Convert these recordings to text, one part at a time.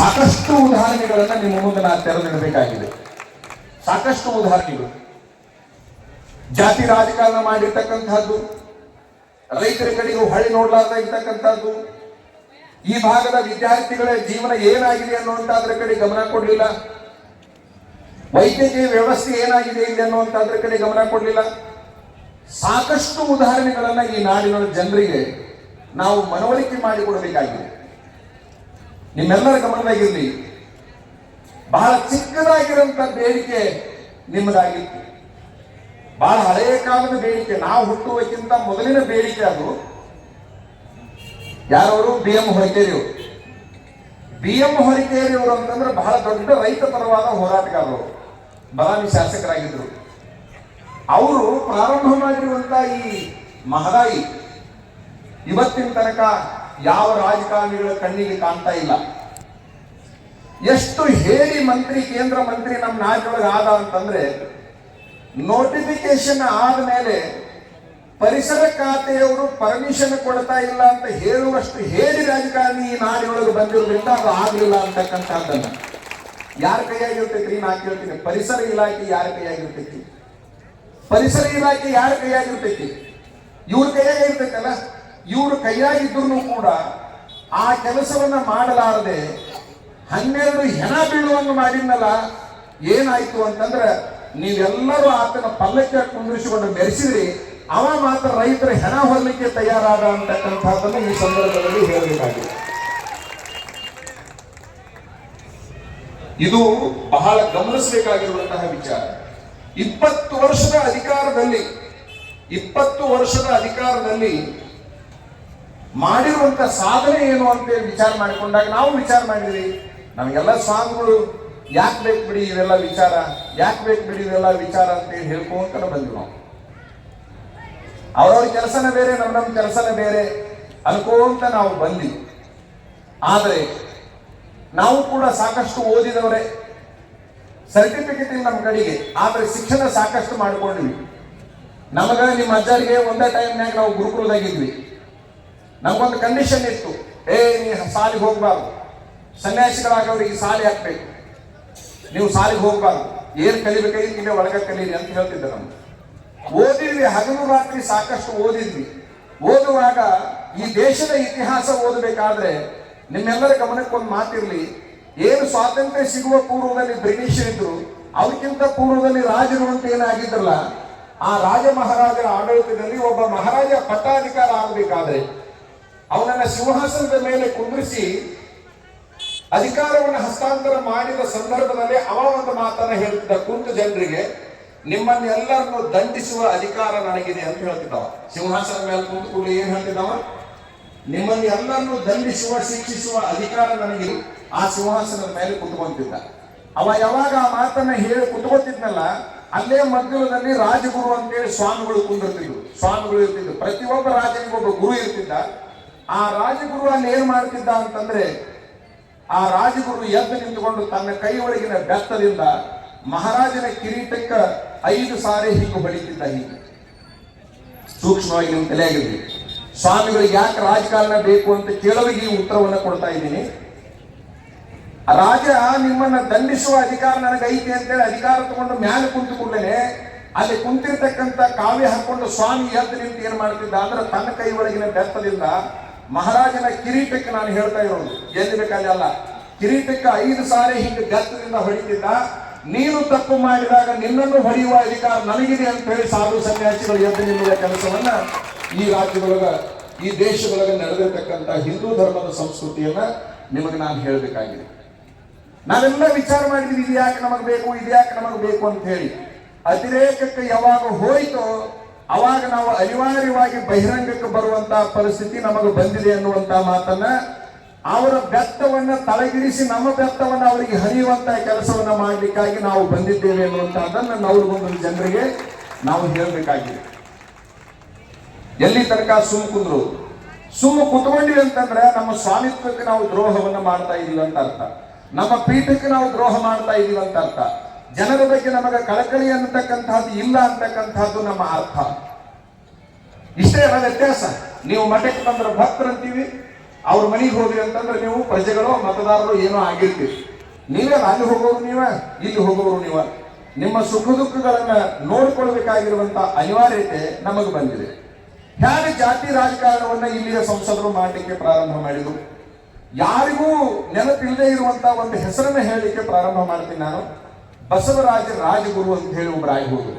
ಸಾಕಷ್ಟು ಉದಾಹರಣೆಗಳನ್ನು ನಿಮ್ಮ ಮುಂದೆ ನಾನು ತೆರೆದಿಡಬೇಕಾಗಿದೆ. ಸಾಕಷ್ಟು ಉದಾಹರಣೆಗಳು. ಜಾತಿ ರಾಜಕಾರಣ ಮಾಡಿರ್ತಕ್ಕಂಥದ್ದು, ರೈತರ ಕಡೆಗೂ ಹಳ್ಳಿ ನೋಡ್ಲಾರ್ದ ಇರ್ತಕ್ಕಂಥದ್ದು, ಈ ಭಾಗದ ವಿದ್ಯಾರ್ಥಿಗಳ ಜೀವನ ಏನಾಗಿದೆ ಅನ್ನುವಂಥದ್ರ ಕಡೆ ಗಮನ ಕೊಡಲಿಲ್ಲ. ವೈದ್ಯಕೀಯ ವ್ಯವಸ್ಥೆ ಏನಾಗಿದೆ ಇಲ್ಲಿ ಅನ್ನುವಂಥದ್ರ ಕಡೆ ಗಮನ ಕೊಡಲಿಲ್ಲ. ಸಾಕಷ್ಟು ಉದಾಹರಣೆಗಳನ್ನು ಈ ನಾಡಿನ ಜನರಿಗೆ ನಾವು ಮನವರಿಕೆ ಮಾಡಿಕೊಡಬೇಕಾಗಿದೆ. ನಿಮ್ಮೆಲ್ಲರ ಗಮನದಾಗಿರ್ಲಿ. ಬಹಳ ಚಿಕ್ಕದಾಗಿರುವಂತ ಬೇಡಿಕೆ ನಿಮ್ಮದಾಗಿತ್ತು. ಬಹಳ ಹಳೆಯ ಕಾಲದ ಬೇಡಿಕೆ, ನಾವು ಹುಟ್ಟುವಕ್ಕಿಂತ ಮೊದಲಿನ ಬೇಡಿಕೆ ಅದು. ಯಾರವರು? ಬಿ ಎಂ ಹೊರಕೇರಿಯವರು ಬಿ ಎಂ ಹೊರಕೇರಿಯವರು ಅಂತಂದ್ರೆ ಬಹಳ ದೊಡ್ಡ ರೈತ ಪರವಾದ ಹೋರಾಟಗಾರರು. ಬದಾಮಿ ಶಾಸಕರಾಗಿದ್ರು. ಅವರು ಪ್ರಾರಂಭ ಮಾಡಿರುವಂತ ಈ ಮಹದಾಯಿ ಇವತ್ತಿನ ತನಕ ಯಾವ ರಾಜಕಾರಣಿಗಳ ಕಣ್ಣಿಗೆ ಕಾಣ್ತಾ ಇಲ್ಲ. ಎಷ್ಟು ಹೇಳಿ ಮಂತ್ರಿ, ಕೇಂದ್ರ ಮಂತ್ರಿ ನಮ್ಮ ನಾಡಿನೊಳಗೆ ಆದ ಅಂತಂದ್ರೆ ನೋಟಿಫಿಕೇಶನ್ ಆದಮೇಲೆ ಪರಿಸರ ಖಾತೆಯವರು ಪರ್ಮಿಷನ್ ಕೊಡ್ತಾ ಇಲ್ಲ ಅಂತ ಹೇಳುವಷ್ಟು ಹೇಳಿ ರಾಜಕಾರಣಿ ಈ ನಾಡಿನೊಳಗೆ ಬಂದಿರೋದ್ರಿಂದ ಅದು ಆಗ್ಲಿಲ್ಲ ಅಂತಕ್ಕಂಥದ್ದನ್ನ. ಯಾರ ಕೈಯಾಗಿರ್ತೈತಿ ನಾ ಕೇಳ್ತೀನಿ. ಪರಿಸರ ಇಲಾಖೆ ಯಾರ ಕೈಯಾಗಿರ್ತೈತಿ? ಪರಿಸರ ಇಲಾಖೆ ಯಾರ ಕೈಯಾಗಿರ್ತೈತಿ? ಇವ್ರ ಕೈಯಾಗಿರ್ತೈತಲ್ಲ ಇವ್ರ ಕೈಯಾಗಿದ್ದರೂ ಕೂಡ ಆ ಕೆಲಸವನ್ನ ಮಾಡಲಾರದೆ ಹನ್ನೆರಡು ಹೆಣ ಬೀಳುವಂಗ ಮಾಡಿದ್ನಲ್ಲ, ಏನಾಯ್ತು ಅಂತಂದ್ರೆ ನೀವೆಲ್ಲರೂ ಆತನ ಪಲ್ಲಕ್ಕೆ ಕುಂದಿರಿಸಿಕೊಂಡು ಮೆರೆಸಿದ್ರಿ, ಅವ ಮಾತ್ರ ರೈತರ ಹೆಣ ಹೊರಲಿಕ್ಕೆ ತಯಾರಾದ ಅಂತಕ್ಕಂಥದ್ದನ್ನು ಈ ಸಂದರ್ಭದಲ್ಲಿ ಹೇಳಬೇಕಾಗಿದೆ. ಇದು ಬಹಳ ಗಮನಿಸಬೇಕಾಗಿರುವಂತಹ ವಿಚಾರ. ಇಪ್ಪತ್ತು ವರ್ಷದ ಅಧಿಕಾರದಲ್ಲಿ, ಇಪ್ಪತ್ತು ವರ್ಷದ ಅಧಿಕಾರದಲ್ಲಿ ಮಾಡಿರುವಂತ ಸಾಧನೆ ಏನು ಅಂತೇಳಿ ವಿಚಾರ ಮಾಡಿಕೊಂಡಾಗ ನಾವು ವಿಚಾರ ಮಾಡಿದ್ವಿ. ನಮಗೆಲ್ಲ ಸಾಂಗ್ಗಳು ಯಾಕೆ ಬೇಕು ಬಿಡಿ ಇವೆಲ್ಲ ವಿಚಾರ, ಯಾಕೆ ಬೇಕು ಬಿಡಿ ಇವೆಲ್ಲ ವಿಚಾರ ಅಂತೇಳಿ ಹೇಳ್ಕೊಂತ ಬಂದ್ವಿ ನಾವು. ಅವ್ರವ್ರ ಕೆಲಸನ ಬೇರೆ, ನಮ್ಮ ನಮ್ಮ ಕೆಲಸನ ಬೇರೆ ಅನ್ಕೋಂತ ನಾವು ಬಂದ್ವಿ. ಆದರೆ ನಾವು ಕೂಡ ಸಾಕಷ್ಟು ಓದಿದವರೇ. ಸರ್ಟಿಫಿಕೇಟ್ ನಮ್ಮ ಕಡೆಗೆ, ಆದರೆ ಶಿಕ್ಷಣ ಸಾಕಷ್ಟು ಮಾಡ್ಕೊಂಡ್ವಿ. ನಮಗ ನಿಮ್ಮ ಅಜ್ಜರಿಗೆ ಒಂದೇ ಟೈಮ್ನಾಗ ನಾವು ಗುರುಕುಲದಾಗಿದ್ವಿ. ನಮಗೊಂದು ಕಂಡೀಷನ್ ಇತ್ತು. ಏ ನೀ ಸಾಲಿಗೆ ಹೋಗ್ಬಾರ್ದು. ಸನ್ಯಾಸಿಗಳಾಗವ್ರಿಗೆ ಸಾಲಿ ಹಾಕ್ಬೇಕು. ನೀವು ಸಾಲಿಗೆ ಹೋಗ್ಬಾರ್ದು. ಏನ್ ಕಲಿಬೇಕಾಗಿ ನೀವೇ ಒಳಗ ಕಲೀರಿ ಅಂತ ಹೇಳ್ತಿದ್ದೆ ನಮ್ಗೆ. ಓದಿದ್ವಿ ಹಗಲು ರಾತ್ರಿ ಸಾಕಷ್ಟು ಓದಿದ್ವಿ. ಓದುವಾಗ ಈ ದೇಶದ ಇತಿಹಾಸ ಓದಬೇಕಾದ್ರೆ ನಿಮ್ಮೆಲ್ಲರ ಗಮನಕ್ಕೆ ಒಂದು ಮಾತಿರ್ಲಿ. ಏನು ಸ್ವಾತಂತ್ರ್ಯ ಸಿಗುವ ಪೂರ್ವದಲ್ಲಿ ಬ್ರಿಟಿಷ್ ಇದ್ರು ಅವಕ್ಕಿಂತ ಪೂರ್ವದಲ್ಲಿ ರಾಜರು ಅಂತ ಏನಾಗಿದ್ರಲ್ಲ ಆ ರಾಜ ಮಹಾರಾಜರ ಆಡಳಿತದಲ್ಲಿ ಒಬ್ಬ ಮಹಾರಾಜ ಪಟ್ಟಾಧಿಕಾರ ಆಗಬೇಕಾದ್ರೆ ಅವನನ್ನ ಸಿಂಹಾಸನದ ಮೇಲೆ ಕುಂದ್ರಿಸಿ ಅಧಿಕಾರವನ್ನು ಹಸ್ತಾಂತರ ಮಾಡಿದ ಸಂದರ್ಭದಲ್ಲಿ ಅವ ಒಂದು ಮಾತನ್ನ ಹೇಳ್ತಿದ್ದ ಕುಂತ ಜನರಿಗೆ ನಿಮ್ಮನ್ನೆಲ್ಲರನ್ನು ದಂಡಿಸುವ ಅಧಿಕಾರ ನನಗಿದೆ ಅಂತ ಹೇಳ್ತಿದ್ದವ. ಸಿಂಹಾಸನ ಮೇಲೆ ಕೂಡಲೇ ಏನ್ ಹೇಳ್ತಿದ್ದವ? ನಿಮ್ಮನ್ನು ಎಲ್ಲರನ್ನು ದಂಡಿಸುವ, ಶಿಕ್ಷಿಸುವ ಅಧಿಕಾರ ನನಗೆ ಆ ಸಿಂಹಾಸನದ ಮೇಲೆ ಕುತ್ಕೊಂತಿದ್ದ ಅವ ಯಾವಾಗ ಆ ಮಾತನ್ನ ಹೇಳಿ ಕುತ್ಕೊತಿದ್ನಲ್ಲ ಅಲ್ಲೇ ಮಧ್ಯದಲ್ಲಿ ರಾಜಗುರು ಅಂತೇಳಿ ಸ್ವಾಮಿಗಳು ಕುಂದಿರ್ತಿದ್ರು. ಸ್ವಾಮಿಗಳು ಇರ್ತಿದ್ರು. ಪ್ರತಿಯೊಬ್ಬ ರಾಜನಿಗೆ ಒಬ್ಬ ಗುರು ಇರ್ತಿದ್ದ. ಆ ರಾಜಗುರು ಅಲ್ಲಿ ಏನ್ ಮಾಡ್ತಿದ್ದ ಅಂತಂದ್ರೆ ಆ ರಾಜಗುರು ಎದ್ದು ನಿಂತುಕೊಂಡು ತನ್ನ ಕೈ ಒಳಗಿನ ಬೆತ್ತದಿಂದ ಮಹಾರಾಜನ ಕಿರೀಟಕ್ಕ ಐದು ಸಾರಿ ಹಿಂಗು ಬಳಿತಿದ್ದ ಹೀಗೆ. ಸೂಕ್ಷ್ಮವಾಗಿ ನಿಮ್ಮ ತಲೆಯಾಗಿರ್ಲಿ. ಸ್ವಾಮಿಗಳಿಗೆ ಯಾಕೆ ರಾಜಕಾರಣ ಬೇಕು ಅಂತ ಕೇಳೋರಿಗೆ ಈ ಉತ್ತರವನ್ನು ಕೊಡ್ತಾ ಇದ್ದೀನಿ. ರಾಜ ನಿಮ್ಮನ್ನ ದಂಡಿಸುವ ಅಧಿಕಾರ ನನಗೆ ಐತಿ ಅಂತೇಳಿ ಅಧಿಕಾರ ತಗೊಂಡು ಮ್ಯಾಲೆ ಕುಂತು ಅಲ್ಲಿ ಕುಂತಿರ್ತಕ್ಕಂಥ ಕಾವ್ಯ ಹಾಕೊಂಡು ಸ್ವಾಮಿ ಎದ್ದು ನಿಂತು ಏನ್ ಮಾಡ್ತಿದ್ದ ಅಂದ್ರೆ ತನ್ನ ಕೈ ಒಳಗಿನ ಬೆತ್ತದಿಂದ ಮಹಾರಾಜನ ಕಿರೀಟಕ್ಕೆ ನಾನು ಹೇಳ್ತಾ ಇರೋದು, ಎಲ್ಲಿ ಬೇಕಲ್ಲಿ ಕಿರೀಟಕ್ಕೆ ಐದು ಸಾರಿ ಹಿಂಗೆ ಗತ್ತದಿಂದ ಹೊಡಿತಿದ್ದ ನೀನು ತಪ್ಪು ಮಾಡಿದಾಗ ನಿನ್ನನ್ನು ಹೊಡೆಯುವ ಅಧಿಕಾರ ನನಗಿದೆ ಅಂತ ಹೇಳಿ ಸಾಧು ಸನ್ಯಾಸಿಗಳು ಎದ್ದು ನಿಲ್ಲುವ ಕೆಲಸವನ್ನ ಈ ರಾಜ್ಯದೊಳಗ, ಈ ದೇಶದೊಳಗೆ ನಡೆದಿರ್ತಕ್ಕಂಥ ಹಿಂದೂ ಧರ್ಮದ ಸಂಸ್ಕೃತಿಯನ್ನ ನಿಮಗೆ ನಾನು ಹೇಳಬೇಕಾಗಿದೆ. ನಾವೆಲ್ಲ ವಿಚಾರ ಮಾಡಿದ್ವಿ ಇದು ಯಾಕೆ ನಮಗೆ ಬೇಕು, ಇದು ಯಾಕೆ ನಮಗೆ ಬೇಕು ಅಂತ ಹೇಳಿ. ಅತಿರೇಕಕ್ಕೆ ಯಾವಾಗ ಹೋಯ್ತೋ ಅವಾಗ ನಾವು ಅನಿವಾರ್ಯವಾಗಿ ಬಹಿರಂಗಕ್ಕೆ ಬರುವಂತಹ ಪರಿಸ್ಥಿತಿ ನಮಗೆ ಬಂದಿದೆ ಅನ್ನುವಂತಹ ಮಾತನ್ನ ಅವರ ಬೆತ್ತವನ್ನ ತಳಗಿಳಿಸಿ ನಮ್ಮ ಬೆತ್ತವನ್ನ ಅವರಿಗೆ ಹರಿಯುವಂತ ಕೆಲಸವನ್ನ ಮಾಡಲಿಕ್ಕಾಗಿ ನಾವು ಬಂದಿದ್ದೇವೆ ಅನ್ನುವಂತಹದ್ದನ್ನ ನೌರು ಬಂದ ಜನರಿಗೆ ನಾವು ಹೇಳಬೇಕಾಗಿದೆ. ಎಲ್ಲಿ ತನಕ ಸುಮ್ಮ ಕುಂದ್ರು? ಸುಮ್ಮ ಕುತ್ಕೊಂಡಿವಿ ಅಂತಂದ್ರೆ ನಮ್ಮ ಸ್ವಾಮಿತ್ವಕ್ಕೆ ನಾವು ದ್ರೋಹವನ್ನ ಮಾಡ್ತಾ ಇದೀವಿ ಅಂತ ಅರ್ಥ. ನಮ್ಮ ಪೀಠಕ್ಕೆ ನಾವು ದ್ರೋಹ ಮಾಡ್ತಾ ಇದೀವಿ ಅಂತ ಅರ್ಥ. ಜನರ ಬಗ್ಗೆ ನಮಗೆ ಕಳಕಳಿ ಅನ್ನತಕ್ಕಂಥದ್ದು ಇಲ್ಲ ಅಂತಕ್ಕಂಥದ್ದು ನಮ್ಮ ಅರ್ಥ. ಇಷ್ಟೇ ಅಲ್ಲ ವ್ಯತ್ಯಾಸ. ನೀವು ಮಠಕ್ಕೆ ಬಂದ್ರೆ ಭಕ್ತರಂತೀವಿ ಅವ್ರ ಮನೆಗೆ ಹೋದ್ರಿ ಅಂತಂದ್ರೆ ನೀವು ಪ್ರಜೆಗಳು ಮತದಾರರು ಏನೋ ಆಗಿರ್ತೀವಿ ನೀವೇ ಅಲ್ಲಿ ಹೋಗೋರು ನೀವ, ಇಲ್ಲಿ ಹೋಗೋರು ನೀವ. ನಿಮ್ಮ ಸುಖ ದುಃಖಗಳನ್ನ ನೋಡ್ಕೊಳ್ಬೇಕಾಗಿರುವಂತ ಅನಿವಾರ್ಯತೆ ನಮಗೆ ಬಂದಿದೆ. ಹೇಗೆ ಜಾತಿ ರಾಜಕಾರಣವನ್ನ ಇಲ್ಲಿಯ ಸಂಸದರು ಮಾಡಲಿಕ್ಕೆ ಪ್ರಾರಂಭ ಮಾಡಿದ್ರು. ಯಾರಿಗೂ ನೆನಪಿಲ್ಲದೆ ಇರುವಂತ ಒಂದು ಹೆಸರನ್ನ ಹೇಳಲಿಕ್ಕೆ ಪ್ರಾರಂಭ ಮಾಡ್ತೀನಿ ನಾನು. ಬಸವರಾಜ ರಾಜಗುರು ಅಂತ ಹೇಳಿ ಒಬ್ರು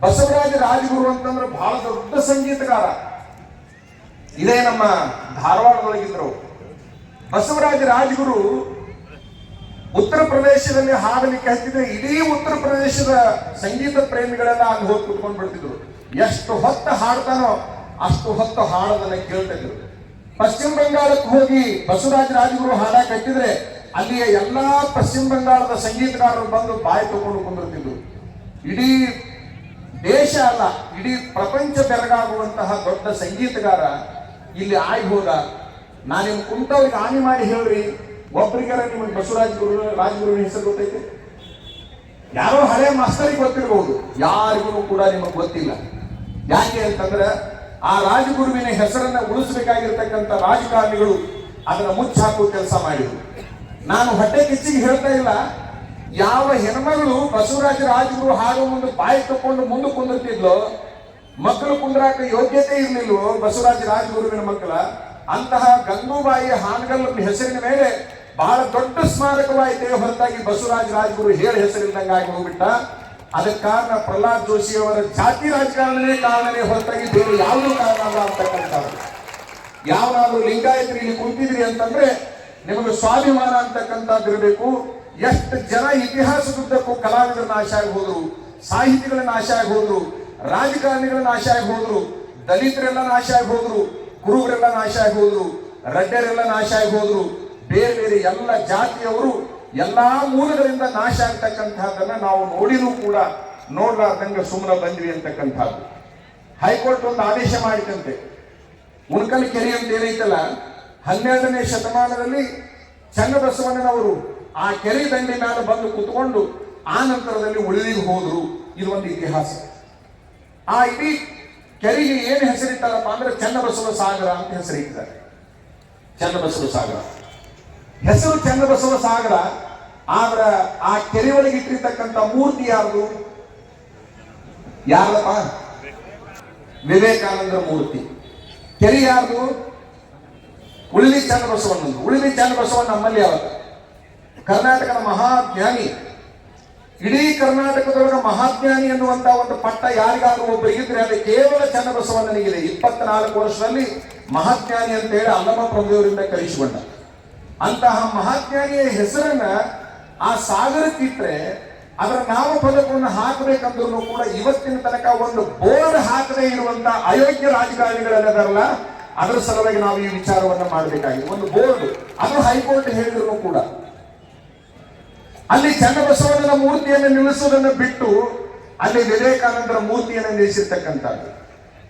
ಬಸವರಾಜ ರಾಜಗುರು ಅಂತಂದ್ರೆ ಬಹಳ ದೊಡ್ಡ ಸಂಗೀತಗಾರ. ಇದೇ ನಮ್ಮ ಧಾರವಾಡದೊಳಗಿದ್ರು ಬಸವರಾಜ ರಾಜಗುರು ಉತ್ತರ ಪ್ರದೇಶದಲ್ಲಿ ಹಾಡಲಿಕ್ಕೆ ಹತ್ತಿದ್ರೆ ಇಡೀ ಉತ್ತರ ಪ್ರದೇಶದ ಸಂಗೀತ ಪ್ರೇಮಿಗಳೆಲ್ಲ ಅಲ್ಲಿ ಹೋಗಿ ಕುತ್ಕೊಂಡು ಬಿಡ್ತಿದ್ರು. ಎಷ್ಟು ಹೊತ್ತು ಹಾಡ್ತಾನೋ ಅಷ್ಟು ಹೊತ್ತು ಹಾಡೋದನ್ನ ಕೇಳ್ತಾ ಇದ್ರು. ಪಶ್ಚಿಮ ಬಂಗಾಳಕ್ಕೆ ಹೋಗಿ ಬಸವರಾಜ ರಾಜಗುರು ಹಾಡಕ್ಕೆ ಹಚ್ಚಿದ್ರೆ ಅಲ್ಲಿಯ ಎಲ್ಲಾ ಪಶ್ಚಿಮ ಬಂಗಾಳದ ಸಂಗೀತಗಾರರು ಬಂದು ಬಾಯಿ ತಗೊಂಡು ಕುಂದಿರ್ತಿದ್ರು. ಇಡೀ ದೇಶ ಅಲ್ಲ, ಇಡೀ ಪ್ರಪಂಚ ಬೆರಗಾಗುವಂತಹ ದೊಡ್ಡ ಸಂಗೀತಗಾರ ಇಲ್ಲಿ ಆಗಿ ಹೋದ. ನಾನಿಮ್ ನಿಮ್ ಕುಂತವ್ರಿಗೆ ಹಾನಿ ಮಾಡಿ ಹೇಳ್ರಿ. ಒಬ್ರಿಗೆಲ್ಲ ನಿಮಗೆ ಬಸವರಾಜ ಗುರು, ರಾಜಗುರುವಿನ ಹೆಸರು ಗೊತ್ತೈತೆ? ಯಾರೋ ಹಳೆ ಮಾಸ್ತರಿಗೆ ಗೊತ್ತಿರಬಹುದು ಯಾರಿಗೂ ಕೂಡ ನಿಮಗೆ ಗೊತ್ತಿಲ್ಲ. ಯಾಕೆ ಅಂತಂದ್ರೆ ಆ ರಾಜಗುರುವಿನ ಹೆಸರನ್ನ ಉಳಿಸಬೇಕಾಗಿರ್ತಕ್ಕಂಥ ರಾಜಕಾರಣಿಗಳು ಅದನ್ನ ಮುಚ್ಚಾಕುವ ಕೆಲಸ ಮಾಡಿದ್ರು. ನಾನು ಹೊಟ್ಟೆ ಕಿಚ್ಚಿಗೆ ಹೇಳ್ತಾ ಇಲ್ಲ. ಯಾವ ಹೆಣ್ಮಗಳು ಬಸವರಾಜ ರಾಜಗುರು ಹಾಗೂ ಮುಂದೆ ಬಾಯಿ ತಕೊಂಡು ಮುಂದೆ ಕುಂದಿರ್ತಿದ್ಲು, ಮಕ್ಕಳು ಕುಂದ್ರಾಕ ಯೋಗ್ಯತೆ ಇರ್ಲಿಲ್ವೋ ಬಸವರಾಜ ರಾಜಗುರುವಿನ ಮಕ್ಕಳ? ಅಂತಹ ಗಂಗೂಬಾಯಿ ಹಾನಗಲ್ ಹೆಸರಿನ ಮೇಲೆ ಬಹಳ ದೊಡ್ಡ ಸ್ಮಾರಕವಾಯಿತೆ ಹೊರತಾಗಿ ಬಸವರಾಜ ರಾಜಗುರು ಹೇಳಿ ಹೆಸರಿಲ್ದಂಗೆ ಆಗಿ ಹೋಗ್ಬಿಟ್ಟ. ಅದಕ್ಕೆ ಕಾರಣ ಪ್ರಹ್ಲಾದ್ ಜೋಶಿ ಅವರ ಜಾತಿ ರಾಜಕಾರಣನೇ ಕಾರಣನೇ ಹೊರತಾಗಿ ಬೇರೆ ಯಾವುದೂ ಕಾರಣ ಅಲ್ಲ ಅಂತಕ್ಕಂಥದ್ದು. ಯಾವನಾದ್ರೂ ಲಿಂಗಾಯತರು ಇಲ್ಲಿ ಕುಂತಿದ್ರಿ ಅಂತಂದ್ರೆ ನಿಮಗೆ ಸ್ವಾಭಿಮಾನ ಅಂತಕ್ಕಂಥದ್ದಿರಬೇಕು ಎಷ್ಟು ಜನ ಇತಿಹಾಸದುದ್ದಕ್ಕೂ ಕಲಾವಿದರ ನಾಶ ಆಗಿ ಹೋದ್ರು ಸಾಹಿತಿಗಳ ನಾಶ ಆಗಿ ಹೋದ್ರು ರಾಜಕಾರಣಿಗಳ ನಾಶ ಆಗಿ ಹೋದ್ರು ದಲಿತರೆಲ್ಲ ನಾಶ ಆಗಿ ಹೋದ್ರು ಕುರುಬರೆಲ್ಲ ನಾಶ ಆಗಿ ಹೋದ್ರು ರಡ್ಡರೆಲ್ಲ ನಾಶ ಆಗಿ ಹೋದ್ರು ಬೇರೆ ಬೇರೆ ಎಲ್ಲ ಜಾತಿಯವರು ಎಲ್ಲಾ ಮೂಲಗಳಿಂದ ನಾಶ ಆಗ್ತಕ್ಕಂತಹದನ್ನ ನಾವು ನೋಡಿನೂ ಕೂಡ ನೋಡ್ಲಾರ್ದಂಗೆ ಸುಮ್ಮನೆ ಬಂದ್ವಿ ಅಂತಕ್ಕಂಥದ್ದು ಹೈಕೋರ್ಟ್ ಒಂದು ಆದೇಶ ಮಾಡಿತಂತೆ ಉಣ್ಕಲ್ ಕೆರೆ ಅಂತ ಏನೈತಲ್ಲ ಹನ್ನೆರಡನೇ ಶತಮಾನದಲ್ಲಿ ಚನ್ನಬಸವಣ್ಣನವರು ಆ ಕೆರೆ ದಂಡೆ ಮೇಲೆ ಬಂದು ಕೂತ್ಕೊಂಡು ಆ ನಂತರದಲ್ಲಿ ಉಳಿದಿಗೆ ಹೋದ್ರು. ಇದು ಒಂದು ಇತಿಹಾಸ. ಆ ಇಡೀ ಕೆರೆಗೆ ಏನು ಹೆಸರಿಟ್ಟಲ್ಲಪ್ಪ ಅಂದ್ರೆ ಚನ್ನಬಸವ ಸಾಗರ ಅಂತ ಹೆಸರಿಟ್ಟಿದ್ದಾರೆ. ಚನ್ನಬಸವ ಸಾಗರ. ಹೆಸರು ಚನ್ನಬಸವ ಸಾಗರ, ಆದ್ರ ಆ ಕೆರೆ ಒಳಗೆ ಇಟ್ಟಿರ್ತಕ್ಕಂಥ ಮೂರ್ತಿ ಯಾರ್ದು? ಯಾರಪ್ಪ? ವಿವೇಕಾನಂದರ ಮೂರ್ತಿ. ಕೆರೆ ಯಾರ್ದು? ಉಳಿಲಿ ಚನ್ನಬಸವಣ್ಣಂದು ಉಳಿಲಿ ಚನ್ನಬಸವಣ್ಣ ನಮ್ಮಲ್ಲಿ ಯಾವಾಗ ಕರ್ನಾಟಕದ ಮಹಾಜ್ಞಾನಿ. ಇಡೀ ಕರ್ನಾಟಕದೊಳಗ ಮಹಾಜ್ಞಾನಿ ಅನ್ನುವಂತ ಒಂದು ಪಟ್ಟ ಯಾರಿಗಾದ್ರೂ ಒಬ್ಬರು ಇದ್ರೆ ಅದು ಕೇವಲ ಚನ್ನಬಸವಣ್ಣನಿಗಿದೆ ಇಪ್ಪತ್ನಾಲ್ಕು ವರ್ಷದಲ್ಲಿ ಮಹಾಜ್ಞಾನಿ ಅಂತ ಹೇಳಿ ಅಲ್ಲಮ ಪ್ರಭುಯವರಿಂದ ಕಲಿಸಿಕೊಂಡ. ಅಂತಹ ಮಹಾಜ್ಞಾನಿಯ ಹೆಸರನ್ನ ಆ ಸಾಗರಕ್ಕಿಟ್ರೆ ಅದರ ನಾಮಫಲಕವನ್ನು ಹಾಕಬೇಕಂದ್ರೂ ಕೂಡ ಇವತ್ತಿನ ತನಕ ಒಂದು ಬೋರ್ಡ್ ಹಾಕದೇ ಇರುವಂತಹ ಅಯೋಗ್ಯ ರಾಜಕಾರಣಿಗಳೆಲ್ಲದಾರಲ್ಲ ಅದರ ಸಲುವಾಗಿ ನಾವು ಈ ವಿಚಾರವನ್ನ ಮಾಡಬೇಕಾಗಿದೆ. ಒಂದು ಬೋರ್ಡ್, ಅದು ಹೈಕೋರ್ಟ್ ಹೇಳಿದ್ರು ಕೂಡ ಅಲ್ಲಿ ಚನ್ನಬಸವಣ್ಣನ ಮೂರ್ತಿಯನ್ನು ನಿಲ್ಲಿಸುವುದನ್ನು ಬಿಟ್ಟು ಅಲ್ಲಿ ವಿವೇಕಾನಂದರ ಮೂರ್ತಿಯನ್ನು ನಿಲ್ಲಿಸಿರ್ತಕ್ಕಂಥದ್ದು.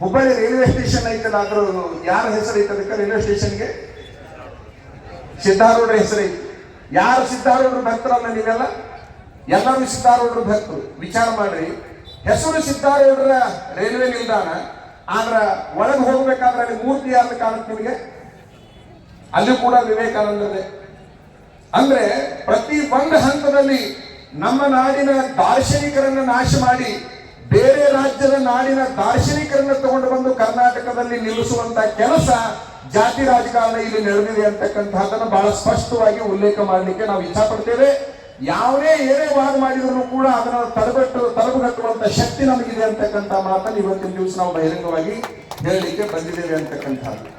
ಹುಬ್ಬಳ್ಳಿ ರೈಲ್ವೆ ಸ್ಟೇಷನ್ ಐತಲ್ಲ ಅದ್ರ ಯಾರ ಹೆಸರು ಐತೆ ಅದಕ್ಕೆ ರೈಲ್ವೆ ಸ್ಟೇಷನ್ಗೆ? ಸಿದ್ಧಾರೂಢರ ಹೆಸರು ಐತಿ. ಯಾರು ಸಿದ್ಧಾರೂಢರು ಭಕ್ತರಲ್ಲ ನೀವೆಲ್ಲ? ಎಲ್ಲರೂ ಸಿದ್ಧಾರೂಢರು ಭಕ್ತರು. ವಿಚಾರ ಮಾಡ್ರಿ. ಹೆಸರು ಸಿದ್ಧಾರೂಢರ ರೈಲ್ವೆ ನಿಲ್ದಾಣ ಆದ್ರ ಒಳಗೆ ಹೋಗ್ಬೇಕಾದ್ರೆ ಅಲ್ಲಿ ಮೂರ್ತಿ ಅಂತ ಕಾಣುತ್ತೆ ನಿಮಗೆ? ಅಲ್ಲಿ ಕೂಡ ವಿವೇಕಾನಂದರೇ ಅಂದ್ರೆ ಪ್ರತಿ ಒಂದು ಹಂತದಲ್ಲಿ ನಮ್ಮ ನಾಡಿನ ದಾರ್ಶನಿಕರನ್ನ ನಾಶ ಮಾಡಿ ಬೇರೆ ರಾಜ್ಯದ ನಾಡಿನ ದಾರ್ಶನಿಕರನ್ನ ತಗೊಂಡು ಬಂದು ಕರ್ನಾಟಕದಲ್ಲಿ ನಿಲ್ಲಿಸುವಂತ ಕೆಲಸ ಜಾತಿ ರಾಜಕಾರಣ ಇಲ್ಲಿ ನಡೆದಿದೆ ಅಂತಕ್ಕಂತಹದನ್ನು ಬಹಳ ಸ್ಪಷ್ಟವಾಗಿ ಉಲ್ಲೇಖ ಮಾಡಲಿಕ್ಕೆ ನಾವು ಇಚ್ಛಾ ಯಾವುದೇ ಏನೇ ವಾದ ಮಾಡಿದ್ರು ಕೂಡ ಅದನ್ನ ತಡೆಗಟ್ಟು ತಡೆಗಟ್ಟುವಂತ ಶಕ್ತಿ ನಮಗಿದೆ ಅಂತಕ್ಕಂಥ ಮಾತನ್ನು ಇವತ್ತಿನ ದಿವಸ ನಾವು ಬಹಿರಂಗವಾಗಿ ಹೇಳಲಿಕ್ಕೆ ಬಂದಿದ್ದೇವೆ ಅಂತಕ್ಕಂಥದ್ದು.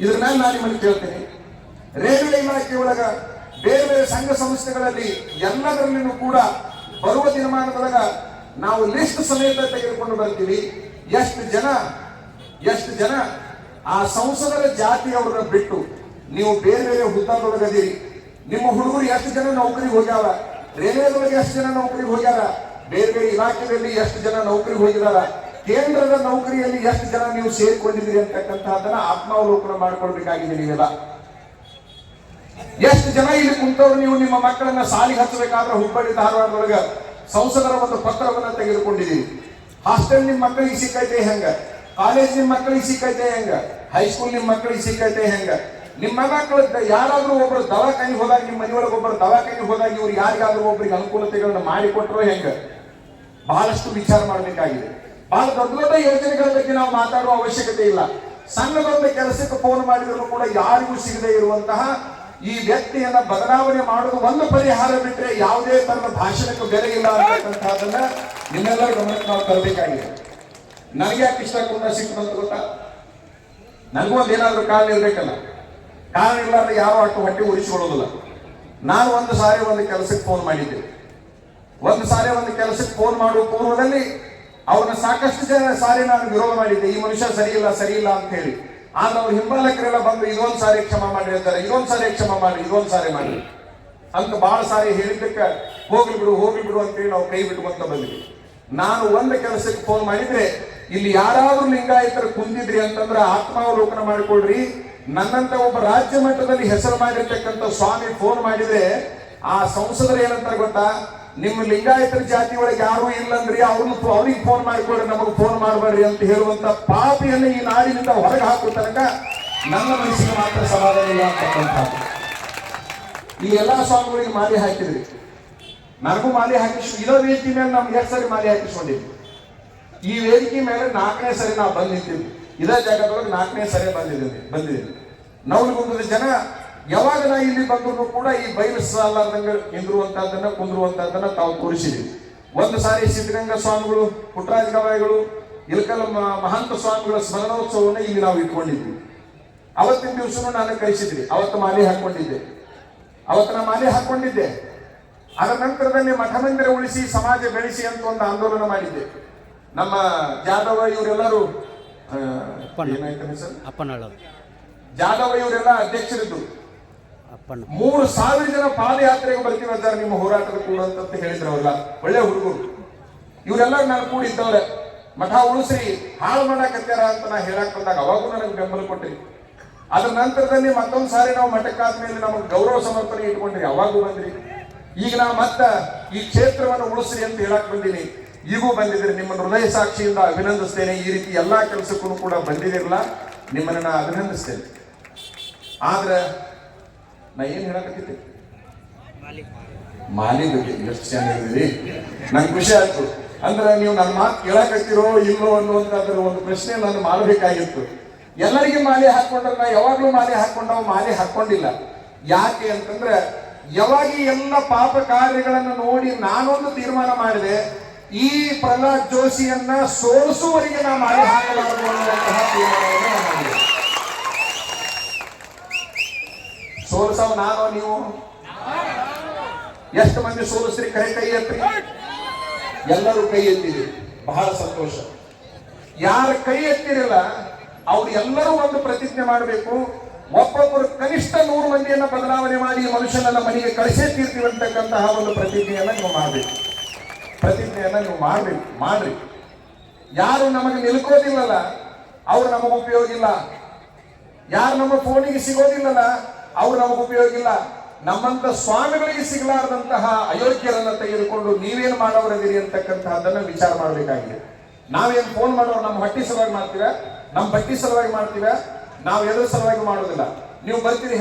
ಇದ್ರ ಮೇಲೆ ನಾನು ನಿಮಗೆ ಕೇಳ್ತೇನೆ. ರೇಲ್ವೆ ಇಲಾಖೆ ಒಳಗ ಬೇರೆ ಬೇರೆ ಸಂಘ ಸಂಸ್ಥೆಗಳಲ್ಲಿ ಎಲ್ಲದರಲ್ಲಿನೂ ಕೂಡ ಬರುವ ದಿನಮಾನದೊಳಗ ನಾವು ಲಿಸ್ಟ್ ಸಮೇತ ತೆಗೆದುಕೊಂಡು ಬರ್ತೀವಿ. ಎಷ್ಟು ಜನ ಎಷ್ಟು ಜನ ಆ ಸಂಸದರ ಜಾತಿಯವರನ್ನ ಬಿಟ್ಟು ನೀವು ಬೇರೆ ಬೇರೆ ಹುದ್ದದೊಳಗದಿರಿ ನಿಮ್ಮ ಹುಡುಗರು ಎಷ್ಟು ಜನ ನೌಕರಿಗೆ ಹೋಗ್ಯಾವ ರೈಲ್ವೆದೊಳಗೆ ಎಷ್ಟು ಜನ ನೌಕರಿಗೆ ಹೋಗ್ಯಾರ? ಬೇರೆ ಬೇರೆ ಇಲಾಖೆಯಲ್ಲಿ ಎಷ್ಟು ಜನ ನೌಕರಿಗೆ ಹೋಗಿದಾರ? ಕೇಂದ್ರದ ನೌಕರಿಯಲ್ಲಿ ಎಷ್ಟು ಜನ ನೀವು ಸೇರಿಕೊಂಡಿದ್ದೀರಿ ಅಂತಕ್ಕಂತಹದನ್ನ ಆತ್ಮಾವಲೋಕನ ಮಾಡ್ಕೊಳ್ಬೇಕಾಗಿದೆ ನೀವೆಲ್ಲ. ಎಷ್ಟು ಜನ ಇಲ್ಲಿ ಕುಂತವ್ರು ನೀವು ನಿಮ್ಮ ಮಕ್ಕಳನ್ನ ಸಾಲಿಗೆ ಹಚ್ಚಬೇಕಾದ್ರೆ ಹುಬ್ಬಳ್ಳಿ ಧಾರವಾಡದೊಳಗ ಸಂಸದರ ಒಂದು ಪತ್ರವನ್ನ ತೆಗೆದುಕೊಂಡಿದ್ದೀರಿ. ಹಾಸ್ಟೆಲ್ ನಿಮ್ಮ ಮಕ್ಕಳಿಗೆ ಸಿಕ್ಕೈತೆ ಹೆಂಗ? ಕಾಲೇಜ್ ನಿಮ್ಮ ಮಕ್ಕಳಿಗೆ ಸಿಕ್ಕೈತೆ ಹೆಂಗ? ಹೈಸ್ಕೂಲ್ ನಿಮ್ಮ ಮಕ್ಕಳಿಗೆ ಸಿಕ್ಕೈತೆ ಹೆಂಗ? ನಿಮ್ಮ ಮಕ್ಕಳು ಯಾರಾದ್ರೂ ಒಬ್ರು ದವಾಖಾನೆ ಹೋದಾಗ ನಿಮ್ಮ ಮನೆಯೊಳಗೆ ಒಬ್ಬರು ದವಾಖಾನೆ ಹೋದಾಗ ಇವ್ರು ಯಾರಿಗಾದ್ರೂ ಒಬ್ರಿಗೆ ಅನುಕೂಲತೆಗಳನ್ನ ಮಾಡಿಕೊಟ್ರೋ ಹೆಂಗ? ಬಹಳಷ್ಟು ವಿಚಾರ ಮಾಡಬೇಕಾಗಿದೆ. ಬಹಳ ದೊಡ್ಡ ದೊಡ್ಡ ಯೋಜನೆಗಳ ಬಗ್ಗೆ ನಾವು ಮಾತಾಡುವ ಅವಶ್ಯಕತೆ ಇಲ್ಲ. ಸಣ್ಣದೊಂದು ಕೆಲಸಕ್ಕೆ ಫೋನ್ ಮಾಡಿದ್ರು ಕೂಡ ಯಾರಿಗೂ ಸಿಗದೆ ಇರುವಂತಹ ಈ ವ್ಯಕ್ತಿಯನ್ನ ಬದಲಾವಣೆ ಮಾಡುವುದು ಒಂದು ಪರಿಹಾರ ಬಿಟ್ಟರೆ ಯಾವುದೇ ತನ್ನ ಭಾಷಣಕ್ಕೆ ಬೆಲೆ ಇಲ್ಲ ಅಂತಕ್ಕಂಥದ್ದನ್ನ ನಿಮ್ಮೆಲ್ಲರ ಗಮನಕ್ಕೆ ನಾವು ತರಬೇಕಾಗಿದೆ. ನನಗೆ ಯಾಕೆ ಇಷ್ಟ ಕೂಡ ಸಿಕ್ತು ಅಂತ ಗೊತ್ತಾ? ನನಗೂ ಒಂದು ಕಾಲ ಇರ್ಬೇಕಲ್ಲ. ಕಾರಣ ಇಲ್ಲಾರ ಯಾರು ಅಷ್ಟು ಹೊಟ್ಟೆ ಉರಿಸಿಕೊಳ್ಳೋದಿಲ್ಲ. ನಾನು ಒಂದು ಸಾರಿ ಒಂದು ಕೆಲಸಕ್ಕೆ ಫೋನ್ ಮಾಡಿದ್ದೆ. ಒಂದು ಸಾರಿ ಒಂದು ಕೆಲಸಕ್ಕೆ ಫೋನ್ ಮಾಡುವ ಪೂರ್ವದಲ್ಲಿ ಅವ್ರನ್ನ ಸಾಕಷ್ಟು ಜನ ಸಾರಿ ನಾನು ವಿರೋಧ ಮಾಡಿದ್ದೆ. ಈ ಮನುಷ್ಯ ಸರಿ ಇಲ್ಲ ಸರಿ ಇಲ್ಲ ಅಂತ ಹೇಳಿ. ಆದ್ರೆ ಅವ್ರ ಹಿಂಬಾಲಕರೆಲ್ಲ ಬಂದು ಇದೊಂದು ಸಾರಿ ಕ್ಷಮ ಮಾಡಿ ಅಂತಾರೆ, ಇದೊಂದು ಸಾರಿ ಕ್ಷಮ ಮಾಡಿ ಇದೊಂದು ಸಾರಿ ಮಾಡಿ ಅಂತ ಬಹಳ ಸಾರಿ ಹೇಳಿದ್ದಕ್ಕೆ ಹೋಗ್ಲಿ ಬಿಡು ಹೋಗ್ಲಿ ಬಿಡು ಅಂತೇಳಿ ನಾವು ಕೈ ಬಿಟ್ಕೊಂತ ಬಂದ್ವಿ. ನಾನು ಒಂದು ಕೆಲಸಕ್ಕೆ ಫೋನ್ ಮಾಡಿದ್ರೆ ಇಲ್ಲಿ ಯಾರಾದ್ರೂ ಲಿಂಗಾಯತರು ಕುಂದಿದ್ರಿ ಅಂತಂದ್ರೆ ಆತ್ಮಾವಲೋಕನ ಮಾಡಿಕೊಳ್ರಿ. ನನ್ನಂತ ಒಬ್ಬ ರಾಜ್ಯ ಮಟ್ಟದಲ್ಲಿ ಹೆಸರು ಮಾಡಿರ್ತಕ್ಕಂಥ ಸ್ವಾಮಿ ಫೋನ್ ಮಾಡಿದ್ರೆ, ಆ ಸಂಸದರು ಏನಂತಾರೆ ಗೊತ್ತಾ? ನಿಮ್ಮ ಲಿಂಗಾಯತರ ಜಾತಿ ಒಳಗೆ ಯಾರು ಇಲ್ಲಂದ್ರಿ, ಅವ್ರನ್ನ ಅವ್ರಿಗೆ ಫೋನ್ ಮಾಡಿಕೊಡ್ರಿ, ನಮಗೆ ಫೋನ್ ಮಾಡಬೇಡ್ರಿ ಅಂತ ಹೇಳುವಂತ ಪಾಪಿಯನ್ನು ಈ ನಾಡಿನಿಂದ ಹೊರಗೆ ಹಾಕುವ ತನಕ ನನ್ನ ಮನಸ್ಸಿಗೆ ಮಾತ್ರ ಸಮಾಧಾನ ಇಲ್ಲ ಅಂತಕ್ಕಂಥ ಈ ಎಲ್ಲಾ ಸ್ವಾಮಿಗಳಿಗೆ ಮಾಲೆ ಹಾಕಿದ್ರಿ. ನನಗೂ ಮಾಲೆ ಹಾಕಿಸ್ ಇರೋ ವೇದಿಕೆ ಮೇಲೆ ನಮ್ಗೆ ಎರಡು ಸರಿ ಮಾಲೆ ಹಾಕಿಸ್ಕೊಂಡಿದ್ವಿ. ಈ ವೇದಿಕೆ ಮೇಲೆ ನಾಲ್ಕನೇ ಸರಿ ನಾವು ಬಂದಿದ್ದೀವಿ ಇದೇ ಜಾಗದೊಳಗೆ ನಾಲ್ಕನೇ ಸರಿ ಬಂದಿದ್ದೀನಿ ಬಂದಿದ್ದೀನಿ ನವಲಗುಂದದ ಜನ ಯಾವಾಗ ನಾ ಇಲ್ಲಿ ಬಂದ್ರು ಕೂಡ ಈ ಬಯಲು ಸಾಲಾರ್ದಂಗೆ ನಿಂದಿರುವಂತಹದ್ದನ್ನ ಕುಂದಿರುವಂತಹದ್ದನ್ನ ತಾವು ತೋರಿಸಿದ್ದೀವಿ ಒಂದು ಸಾರಿ ಸಿದ್ಧಗಂಗಾ ಸ್ವಾಮಿಗಳು ಪುಟ್ಟರಾಜ ಗವಾಯಿಗಳು, ಇಲ್ಕಲ್ ಮಹಂತ ಸ್ವಾಮಿಗಳ ಸ್ಮರಣೋತ್ಸವವನ್ನು ಇಲ್ಲಿ ನಾವು ಇಟ್ಕೊಂಡಿದ್ವಿ. ಅವತ್ತಿನ ದಿವಸನೂ ನಾನು ಕಳಿಸಿದ್ವಿ ಅವತ್ತು ಮಾಲೆ ಹಾಕೊಂಡಿದ್ದೆ. ಅವತ್ತು ನಾ ಮಾಲೆ ಹಾಕೊಂಡಿದ್ದೆ. ಅದರ ನಂತರದಲ್ಲಿ ಮಠ ಮಂದಿರ ಉಳಿಸಿ, ಸಮಾಜ ಬೆಳೆಸಿ ಅಂತ ಒಂದು ಆಂದೋಲನ ಮಾಡಿದ್ದೆ. ನಮ್ಮ ಜಾಧವ ಇವರೆಲ್ಲರೂ ಆ, ಜಾಧವ ಇವರೆಲ್ಲ ಅಧ್ಯಕ್ಷರಿದ್ದು. ಅಪ್ಪನ ಮೂರು ಸಾವಿರ ಜನ ಪಾದಯಾತ್ರೆಗೆ ಬರ್ತೀವಿ ಅಂತಾರೆ ನಿಮ್ಮ ಹೋರಾಟದ ಕೂಡ ಅಂತ ಹೇಳಿದ್ರು ಅವರೆಲ್ಲ ಒಳ್ಳೆ ಹುಡುಗರು. ಇವರೆಲ್ಲ ನಾನು ಕೂಡಿದ್ದವ್ರೆ ಮಠ ಉಳಿಸ್ರಿ ಹಾಳು ಮಾಡಕತ್ತಾರ ಅಂತ ನಾ ಹೇಳಕ್ ಬಂದಾಗ ಅವಾಗೂ ನನಗೆ ಬೆಂಬಲ ಕೊಟ್ಟಿ. ಅದ್ರ ನಂತರದಲ್ಲಿ ಮತ್ತೊಂದು ಸಾರಿ ನಾವು ಮಠಕ್ಕಾದ್ಮೇಲೆ ನಮಗೆ ಗೌರವ ಸಮರ್ಪಣೆ ಇಟ್ಕೊಂಡ್ರಿ ಅವಾಗೂ ಬಂದ್ರಿ. ಈಗ ನಾ ಮತ್ತ ಈ ಕ್ಷೇತ್ರವನ್ನು ಉಳಿಸ್ರಿ ಅಂತ ಹೇಳಕ್ ಬಂದೀನಿ. ಈಗೂ ಬಂದಿದ್ರಿ ನಿಮ್ಮನ್ನು ಹೃದಯ ಸಾಕ್ಷಿಯಿಂದ ಅಭಿನಂದಿಸ್ತೇನೆ. ಈ ರೀತಿ ಎಲ್ಲಾ ಕೆಲಸಕ್ಕೂ ಕೂಡ ಬಂದಿದಿರಲ್ಲ ನಿಮ್ಮನ್ನು ನಾ ಅಭಿನಂದಿಸ್ತೇನೆ. ಆದ್ರೆ ನಾ ಏನು ಹೇಳಕತ್ತಿದ್ದೆ? ಮಾಲಿ ಬಗ್ಗೆ ಎಷ್ಟು ಚೆನ್ನಾಗಿದ್ದೀರಿ ನಂಗೆ ಖುಷಿ ಆಯ್ತು. ಅಂದ್ರೆ ನೀವು ನನ್ನ ಮಾತು ಕೇಳಕತ್ತಿರೋ ಇಲ್ಲೋ ಅನ್ನುವಂಥದ್ರ ಒಂದು ಪ್ರಶ್ನೆ ನಾನು ಮಾಡಬೇಕಾಗಿತ್ತು. ಎಲ್ಲರಿಗೆ ಮಾಲೆ ಹಾಕೊಂಡ್ರೆ ನಾ ಯಾವಾಗಲೂ ಮಾಲೆ ಹಾಕೊಂಡವ ಮಾಲೆ ಹಾಕೊಂಡಿಲ್ಲ ಯಾಕೆ ಅಂತಂದ್ರೆ, ಯಾವಾಗ ಎಲ್ಲ ಪಾಪ ಕಾರ್ಯಗಳನ್ನು ನೋಡಿ ನಾನೊಂದು ತೀರ್ಮಾನ ಮಾಡಿದೆ. ಈ ಪ್ರಹ್ಲಾದ್ ಜೋಶಿಯನ್ನ ಸೋಲಿಸುವವರಿಗೆ ನಾವು ಮಾಡಿ ಹಾಕಲಾರದು ಅನ್ನುವಂತಹ ತೀರ್ಮಾನವನ್ನು ಸೋಲ್ಸವ್ ನಾನು, ನೀವು? ಎಷ್ಟು ಮಂದಿ ಸೋಲಿಸ್ರಿ? ಕೈ ಕೈ ಎತ್ತಿ ಎಲ್ಲರೂ ಕೈ ಎತ್ತಿರಿ. ಬಹಳ ಸಂತೋಷ. ಯಾರ ಕೈ ಎತ್ತಿರಲ್ಲ, ಅವ್ರು ಎಲ್ಲರೂ ಒಂದು ಪ್ರತಿಜ್ಞೆ ಮಾಡಬೇಕು. ಒಬ್ಬೊಬ್ಬರು ಕನಿಷ್ಠ ನೂರು ಮಂದಿಯನ್ನ ಬದಲಾವಣೆ ಮಾಡಿ ಮನುಷ್ಯನನ್ನ ಮನೆಗೆ ಕಳಿಸೇ ತೀರ್ತೀವಿ ಒಂದು ಪ್ರತಿಜ್ಞೆಯನ್ನ ನೀವು ಮಾಡಬೇಕು. ಪ್ರತಿಜ್ಞೆಯನ್ನ ನೀವು ಮಾಡ್ರಿ ಮಾಡ್ರಿ. ಯಾರು ನಮಗೆ ನಿಲ್ಕೋದಿಲ್ಲಲ್ಲ, ಅವ್ರು ನಮಗೆ ಉಪಯೋಗ ಇಲ್ಲ ಯಾರು ನಮ್ಮ ಫೋನಿಗೆ ಸಿಗೋದಿಲ್ಲಲ್ಲ, ಅವ್ರು ನಮಗೆ ಉಪಯೋಗ ಇಲ್ಲ ನಮ್ಮಂತ ಸ್ವಾಮಿಗಳಿಗೆ ಸಿಗಲಾರದಂತಹ ಅಯೋಗ್ಯರನ್ನ ತೆಗೆದುಕೊಂಡು ನೀವೇನ್ ಮಾಡೋರದಿರಿ ಅಂತಕ್ಕಂತಹದನ್ನ ವಿಚಾರ ಮಾಡಬೇಕಾಗಿದೆ. ನಾವೇನು ಫೋನ್ ಮಾಡೋರು ನಮ್ಮ ಹಟ್ಟಿ ಸಲುವಾಗಿ ಮಾಡ್ತೀವ ನಮ್ಮ ಬಟ್ಟಿ ಸಲುವಾಗಿ ಮಾಡ್ತೀವ ನಾವು ಎದುರು ಸಲುವಾಗಿ ಮಾಡೋದಿಲ್ಲ. ನೀವು ಬರ್ತೀರಿ